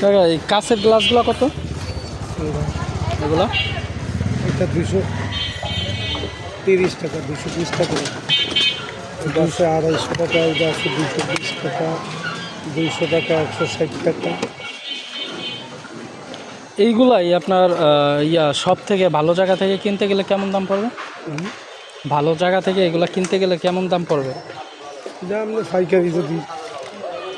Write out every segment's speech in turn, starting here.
কাকা এই কাঁচের গ্লাসগুলো কত? এগুলো? এটা দুশো তিরিশ টাকা দুশো বিশ টাকা। এটা আছে আড়াইশো টাকা এটা আছে দুশো বিশ টাকা দুইশো টাকা একশো ষাট টাকা। এইগুলাই আপনার ইয়া সব থেকে ভালো জায়গা থেকে কিনতে গেলে কেমন দাম পড়বে? ভালো জায়গা থেকে এগুলা কিনতে গেলে কেমন দাম পড়বে? যা পাইকারি যদি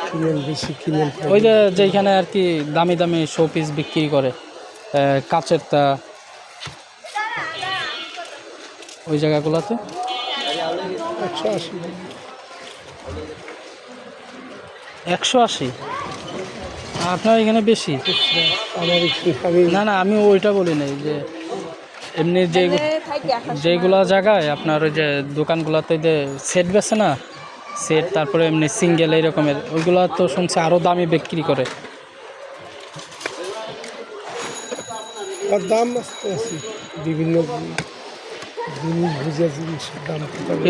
কিনেন বেশি কিনেন। ওই যে যেখানে আর কি দামি দামি শো পিস বিক্রি করে কাচের তা ওই জায়গাগুলোতে? একশো আশি। একশো আশি? আপনার এখানে বেশি? না না আমি ওইটা বলি নাই যে এমনি যে যেগুলা জায়গায় আপনার ওই যে দোকানগুলোতে যে সেট বেছে না সেট তারপরে এমনি সিঙ্গেল এই রকমের ওইগুলো তো শুনছি আরও দামি বিক্রি করে। আর দাম বিভিন্ন জিনিস বুঝে জিনিসের দাম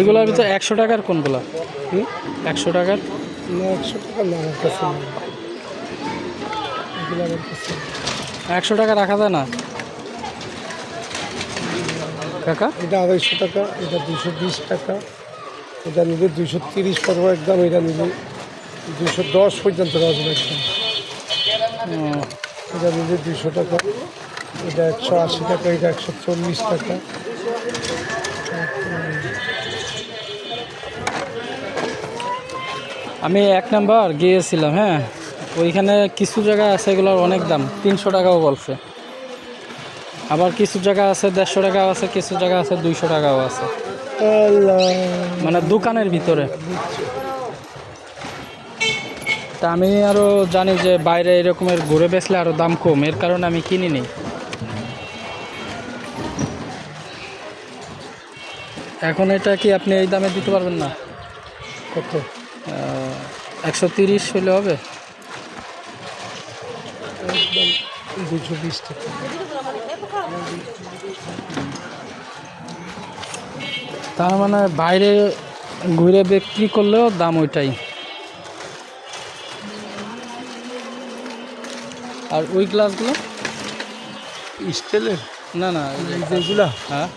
এগুলোর ভিতরে একশো টাকার কোনগুলা? একশো টাকার? না একশো টাকা না আমার কাছে। একশো টাকা রাখা যায় না? কাকা? এটা আড়াইশো টাকা এটা দুশো বিশ টাকা। এটা নিলে দুইশো তিরিশ পড়ব একদম, এটা নিলে দুশো দশ পর্যন্ত রাখব একদম। এটা নিলে দুইশো টাকা, এটা একশো আশি টাকা, এটা একশো চল্লিশ টাকা। আমি এক নাম্বার গিয়েছিলাম হ্যাঁ? ওইখানে কিছু জায়গা আছে এগুলোর অনেক দাম, তিনশো টাকাও বলছে। আবার কিছু জায়গা আছে দেড়শো টাকাও আছে, কিছু জায়গা আছে দুইশো টাকাও আছে। মানে দোকানের ভিতরে। তা আমি আরও জানি যে বাইরে এরকমের ঘুরে বেচলে আরও দাম কম এর কারণে আমি কিনি নি। এখন এটা কি আপনি এই দামে দিতে পারবেন না? কত? একশো তিরিশ হলে হবে। দুশো বিশ টাকা। তার মানে বাইরে ঘুরে বিক্রি করলেও দাম ওইটাই। আর ওই গ্লাসগুলো? স্টিলের? না না যেগুলা? হ্যাঁ।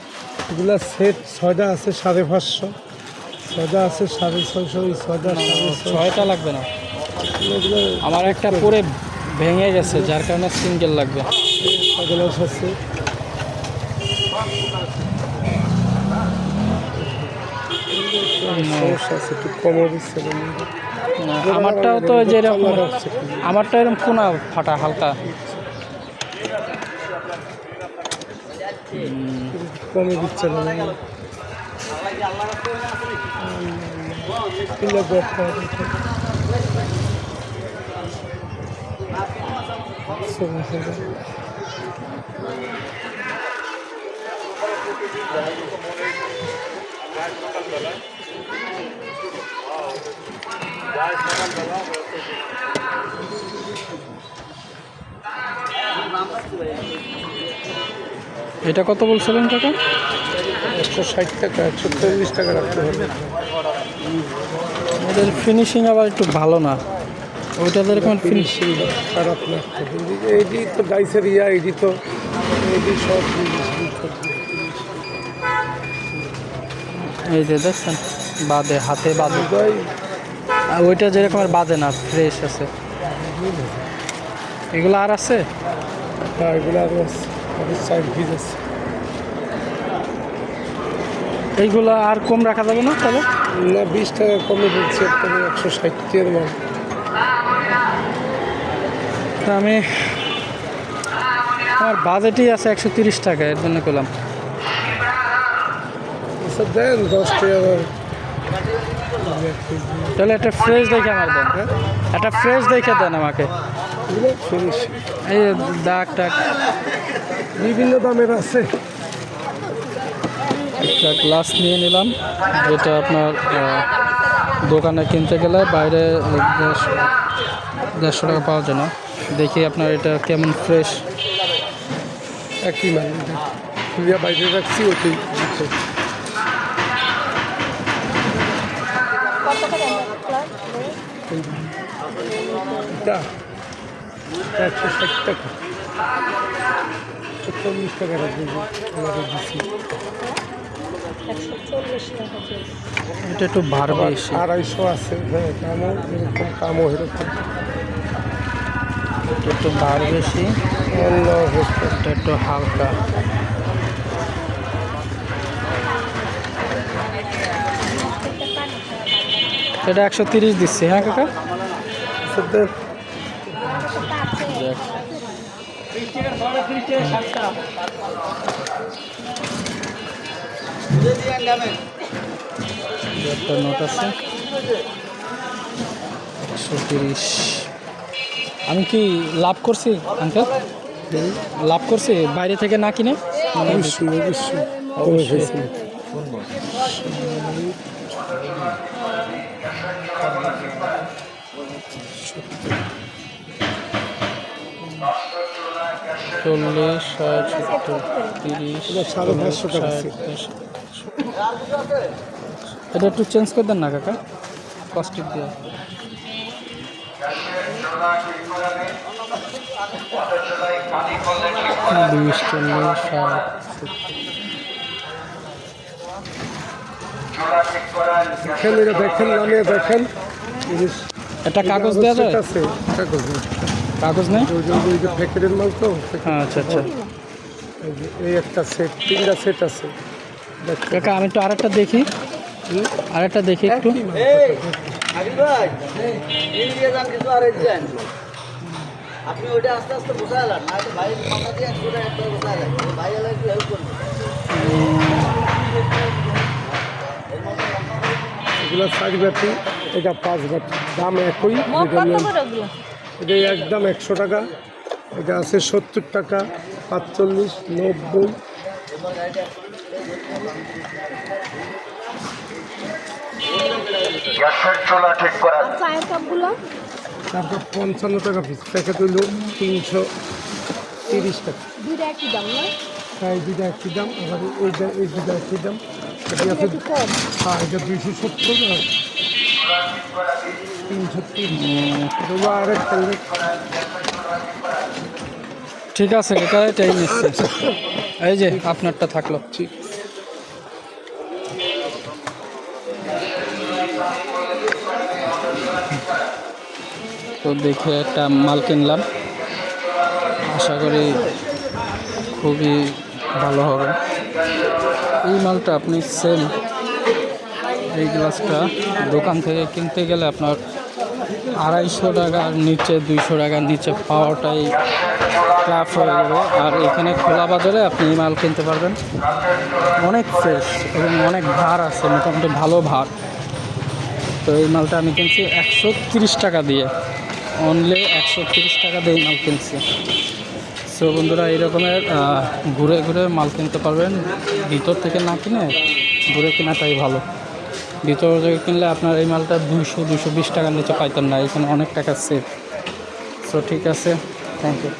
এগুলা সেট ছয়টা আছে সাড়ে পাঁচশো। ছয়টা আছে সাড়ে ছয়শো ওই ছয়টা ছয়টা লাগবে না। আমার একটা পরে ভেঙে গেছে যার কারণে সিঙ্গেল লাগবে। আছে সমস্যা আছে একটু কমে দিচ্ছে আমারটাও তো যেরকম আমারটা এরকম কোনা ফাটা হালকা। কমে দিচ্ছে না। কিলো এটা কত বলছিলেন টাকা একশো ষাট টাকা একশো চল্লিশ টাকা রাখতে হবে। ওদের ফিনিশিং আবার একটু ভালো না। ওইটা যেরকম ফিনিশ ফিনিশিং খারাপ লাগতো কিন্তু এইটি তো গাইসের ইয়া এইটি তো এইটি সব এই যে দেখছেন বাদে হাতে বাদে। ওইটা যেরকম আর বাজে না ফ্রেশ আছে। এগুলো আর আছে? হ্যাঁ এগুলো আছে। আছে। এইগুলো আর কম রাখা যাবে না তাহলে? না বিশ টাকা কমে দিচ্ছে তবে একশো ষাটের মাল আমি আমার বাজেটই আছে একশো তিরিশ টাকা এর জন্য করলাম আচ্ছা দেন দশ টাকা তাহলে একটা ফ্রেশ দেখে আমার দেন হ্যাঁ? একটা ফ্রেশ দেখে দেন আমাকে। এই দাগ টাগ। বিভিন্ন দামের আছে। একটা গ্লাস নিয়ে নিলাম যেটা আপনার দোকানে কিনতে গেলে বাইরে দেড়শো টাকা পাওয়া যায় না। দেখি আপনার এটা কেমন ফ্রেশ একই খুলিয়া বাইরে রাখছি ওটাই এটা একশো ষাট টাকা চল্লিশ টাকা রাখবে আমাদের দিচ্ছি এটা একটু বেশি আড়াইশো আছে হ্যাঁ কামও এরকম কামও এরকম। একটু ভার বেশি এটা একটু হালকা। এটা একশো তিরিশ দিচ্ছি হ্যাঁ কাকা? একটা নোট আছে। একশো তিরিশ। আমি কি লাভ করছি আঙ্কেল লাভ করছি বাইরে থেকে না কিনে? অবশ্যই অবশ্যই কমে অবশ্যই। চল্লিশ ষাট সত্তর তিরিশ এটা সাড়ে পাঁচশো। এটা একটু চেঞ্জ করে দেন না কাকা? কস্টিক দিয়ে। বিশ চল্লিশ ষাট দেখেন দেখেন। একটা কাগজ দেওয়া যায়? আছে কাগজ। নেই। কাগজ নেই? ওই যে- প্যাকেটের মাল তো হ্যাঁ আচ্ছা আচ্ছা। এই একটা সেট তিনটা সেট আছে। কাকা আমি একটু আরেকটা দেখি। আরেকটা দেখি একটু। আপনি ওইটা আস্তে আস্তে বোঝালেন না ভাই মাথা দিয়ে একটু একটা বোঝালেন ভাই একটু হেল্প করবেন এগুলো বাটি এটা পাঁচ বাটি দাম একই। এটা একদম একশো টাকা। এটা আছে সত্তর টাকা পাঁচচল্লিশ নব্বই। তারপর পঞ্চান্ন টাকা পিস প্যাকেট হইল তিনশো তিরিশ টাকা। দুইটা একই দাম না? হ্যাঁ এই দুটা একই দাম। আবার এই দুটা একই দাম। এটা আছে হ্যাঁ এটা দুইশো সত্তর ঠিক আছে এটাই নিচ্ছি। এই যে আপনারটা থাকল। ঠিক। তো দেখে একটা মাল কিনলাম। আশা করি খুবই ভালো হবে। এই মালটা আপনি সেম এই গ্লাসটা দোকান থেকে কিনতে গেলে আপনার আড়াইশো টাকার নিচে, দুইশো টাকার নিচে পাওয়াটাই টাফ হয়ে যাবে। আর এখানে খোলা বাজারে আপনি মাল কিনতে পারবেন। অনেক ফ্রেশ এবং অনেক ভার আছে, মোটামুটি ভালো ভার। তো এই মালটা আমি কিনছি একশো টাকা দিয়ে। অনলি একশো টাকা দিয়ে মাল কিনছি। সো বন্ধুরা, এই রকমের ঘুরে ঘুরে মাল কিনতে পারবেন। ভিতর থেকে না কিনে ঘুরে কেনাটাই ভালো। ভিতর থেকে কিনলে আপনার এই মালটা দুইশো দুশো বিশ টাকার নিচে পাইতেন না। এখানে অনেক টাকা সেভ সো ঠিক আছে। Thank you